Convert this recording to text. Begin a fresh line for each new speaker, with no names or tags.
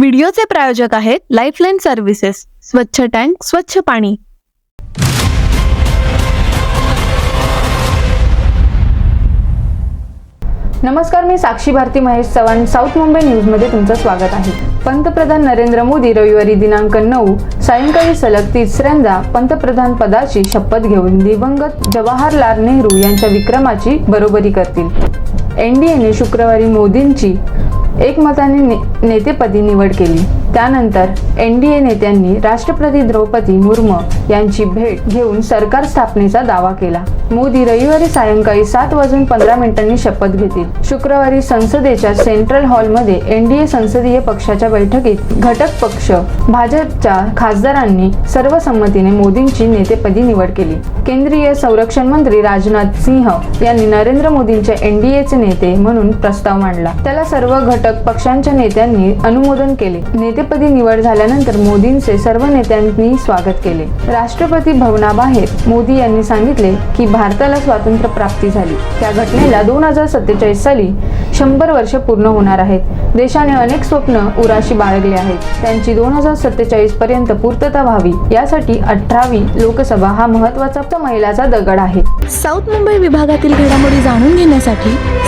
व्हिडिओचे प्रायोजक आहेत lifeline services स्वच्छ टँक स्वच्छ पाणी.
नमस्कार मी साक्षी भारती महेश चव्हाण. साऊथ मुंबई न्यूजमध्ये तुमचं स्वागत आहे. पंतप्रधान नरेंद्र मोदी रविवारी दिनांक नऊ सायंकाळी सलग तिसऱ्यांदा पंतप्रधान पदाची शपथ घेऊन दिवंगत जवाहरलाल नेहरू यांच्या विक्रमाची बरोबरी करतील. एनडीएने शुक्रवारी मोदींची एकमताने ने- नेतेपदी निवड केली. त्यानंतर एनडीए नेत्यांनी राष्ट्रपती द्रौपदी मुर्मू यांची भेट घेऊन सरकार स्थापनेचा दावा केला. मोदी रविवारी सायंकाळी सात वाजून पंधरा मिनिटांनी शपथ घेतील. शुक्रवारी संसदेच्या सेंट्रल हॉलमध्ये एनडीए संसदीय पक्षाच्या बैठकीत घटक पक्ष भाजपच्या खासदारांनी सर्वसंमतीने मोदींची नेतेपदी निवड केली. केंद्रीय संरक्षण मंत्री राजनाथ सिंह यांनी नरेंद्र मोदींच्या एनडीएचे नेते म्हणून प्रस्ताव मांडला. त्याला सर्व घटक पक्षांच्या नेत्यांनी अनुमोदन केले. नेतेपदी निवड झाल्यानंतर मोदींचे सर्व नेत्यांनी स्वागत केले. राष्ट्रपती भवनाबाहेर मोदी यांनी सांगितले की भारताला स्वातंत्र्य प्राप्ती झाली. त्या घटनेला दोन हजार सत्तेचाळीस साली शंभर वर्ष पूर्ण होणार आहेत. देशाने अनेक स्वप्न उराशी बाळगले आहेत. त्यांची दोन हजार सत्तेचाळीस पर्यंत पूर्तता व्हावी यासाठी अठरावी लोकसभा हा महत्त्वाचा महिलाचा दगड आहे.
साऊथ मुंबई विभागातील घडामोडी जाणून घेण्यासाठी